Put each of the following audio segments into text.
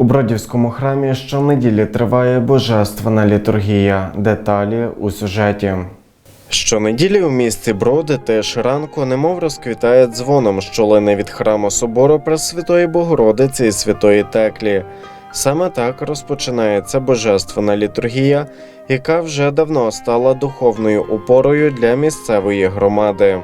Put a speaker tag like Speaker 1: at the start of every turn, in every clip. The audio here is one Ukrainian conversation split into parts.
Speaker 1: У Бродівському храмі щонеділі триває божественна літургія. Деталі у сюжеті. Щонеділі у місті Броди теж ранку немов розквітає дзвоном, що лине від храму собору Пресвятої Богородиці і Святої Теклі. Саме так розпочинається божественна літургія, яка вже давно стала духовною опорою для місцевої громади.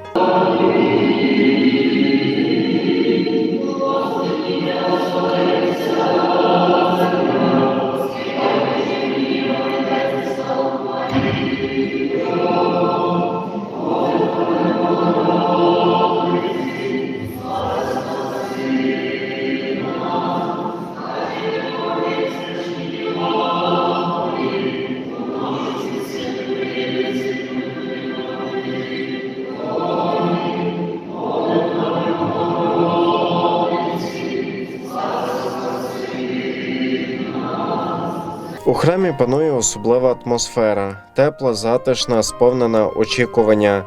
Speaker 1: У храмі панує особлива атмосфера, тепла, затишна, сповнена очікування.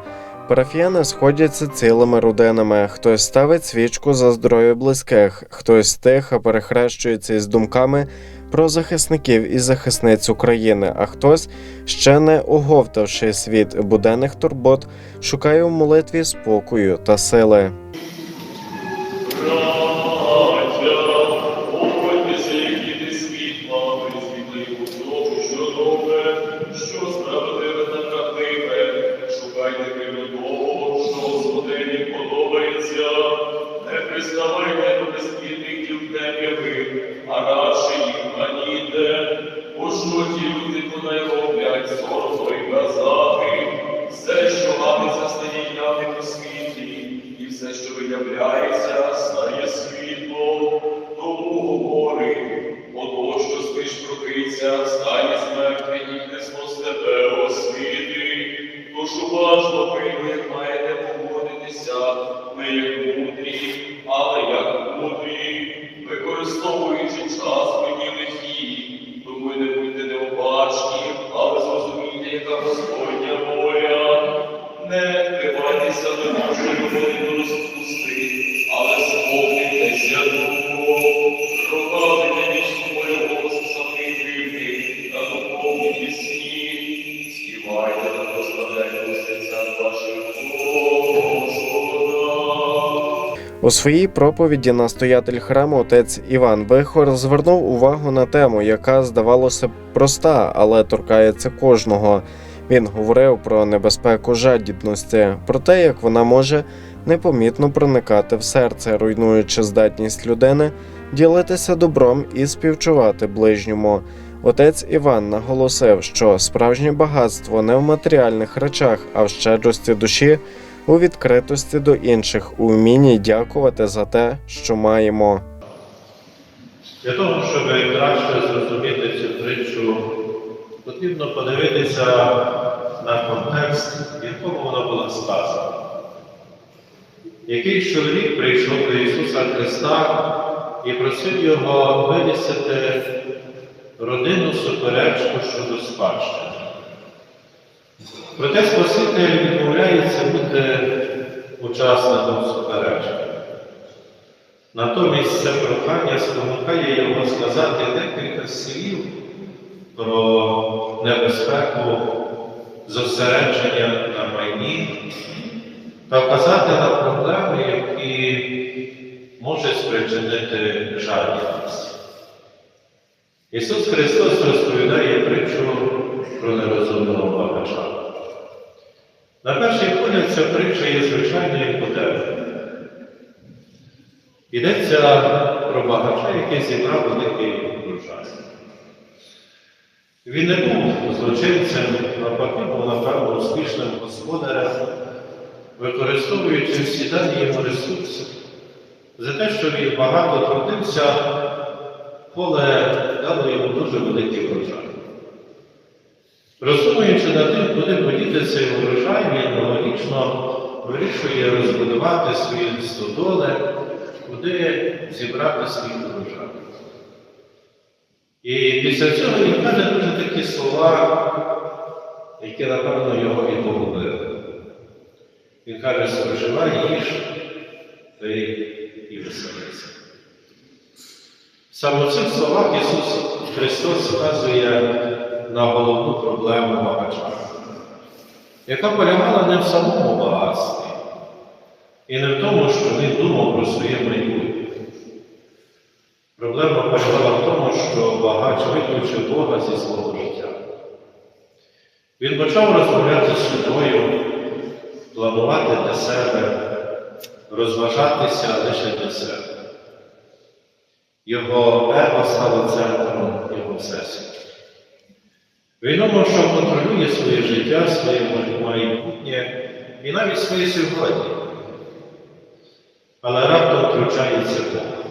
Speaker 1: Парафіяни сходяться цілими родинами. Хтось ставить свічку за здоров'я близьких, хтось тихо перехрещується із думками про захисників і захисниць України, а хтось, ще не оговтавши світ буденних турбот, шукає у молитві спокою та сили.
Speaker 2: Використовуючи час У
Speaker 1: своїй проповіді настоятель храму отець Іван Бихор звернув увагу на тему, яка здавалося б проста, але торкається кожного. Він говорив про небезпеку жадібності, про те, як вона може непомітно проникати в серце, руйнуючи здатність людини ділитися добром і співчувати ближньому. Отець Іван наголосив, що справжнє багатство не в матеріальних речах, а в щедрості душі, у відкритості до інших, у вмінні дякувати за те, що маємо.
Speaker 3: Для того, щоб краще зрозуміти цю притчу, потрібно подивитися на контекст, в якому вона була сказана. Який чоловік прийшов до Ісуса Христа і просив Його вирішити родинну суперечку щодо спадщини. Проте Спаситель відмовляється бути учасником суперечки. Натомість це прохання спонукає його сказати декілька слів про небезпеку зосередження на майні та вказати на проблеми, які може спричинити жадібність. Ісус Христос розповідає притчу про нерозумного багача. На перший погляд ця притча є звичайною подебою. Йдеться про багача, який зібрав великий урожай. Він не був злочинцем, навпаки, був, напевно, успішним господарем, використовуючи всі дані йому ресурси. За те, що він багато трудився, поле дало йому дуже великий врожай. Роздумуючи над тим, куди подіти цей врожай, він логічно вирішує розбудувати свої стодоли, куди зібрати свій врожай. І після цього він каже дуже такі слова, які, напевно, його і погубили. Він каже, споживай їж, ти і веселися. Саме в цих словах Ісус Христос вказує на головну проблему багача, яка полягала не в самому багатстві і не в тому, що він думав про своє майбутнє. Проблема полягала в тому, що багач виключив Бога зі свого життя. Він почав розмовляти з собою, планувати для себе, розважатися лише для себе. Його его стало центром його всесвіту. Думав, що контролює своє життя, своє майбутнє і навіть своє сьогодні. Але раптом втручається Бог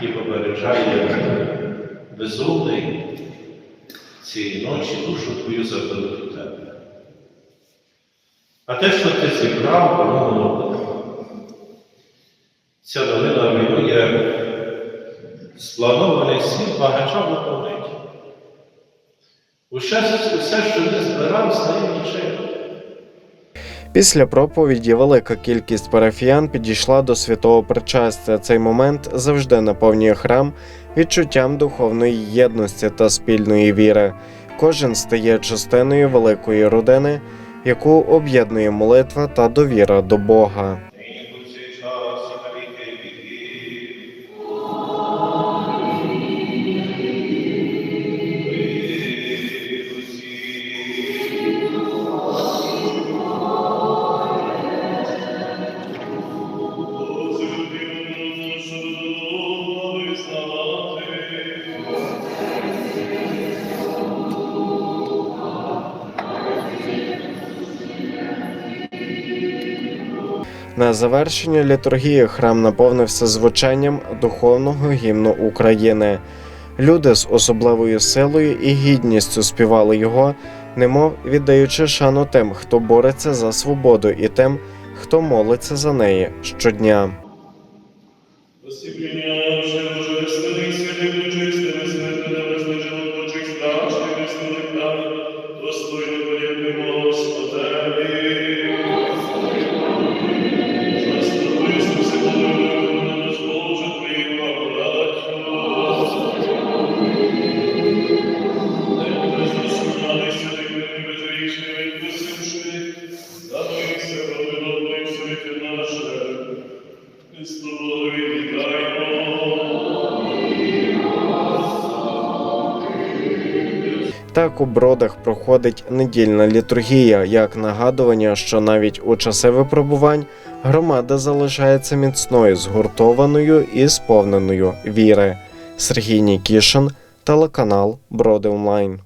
Speaker 3: і попереджає безумний цієї ночі душу твою заберуть у тебе. А те, що ти зібрав, воно. Ця долина руйнує спланований світ багача виконують. Усе, все, що не збирав, стає нічим.
Speaker 1: Після проповіді велика кількість парафіян підійшла до святого причастя. Цей момент завжди наповнює храм відчуттям духовної єдності та спільної віри. Кожен стає частиною великої родини, яку об'єднує молитва та довіра до Бога.
Speaker 3: На
Speaker 1: завершення літургії храм наповнився звучанням духовного гімну України. Люди з особливою силою і гідністю співали його, немов віддаючи шану тим, хто бореться за свободу, і тим, хто молиться за неї щодня. Так у бродах проходить недільна літургія, як нагадування, що навіть у часи випробувань громада залишається міцною, згуртованою і сповненою віри. Сергій Нікішин, телеканал Броди Онлайн.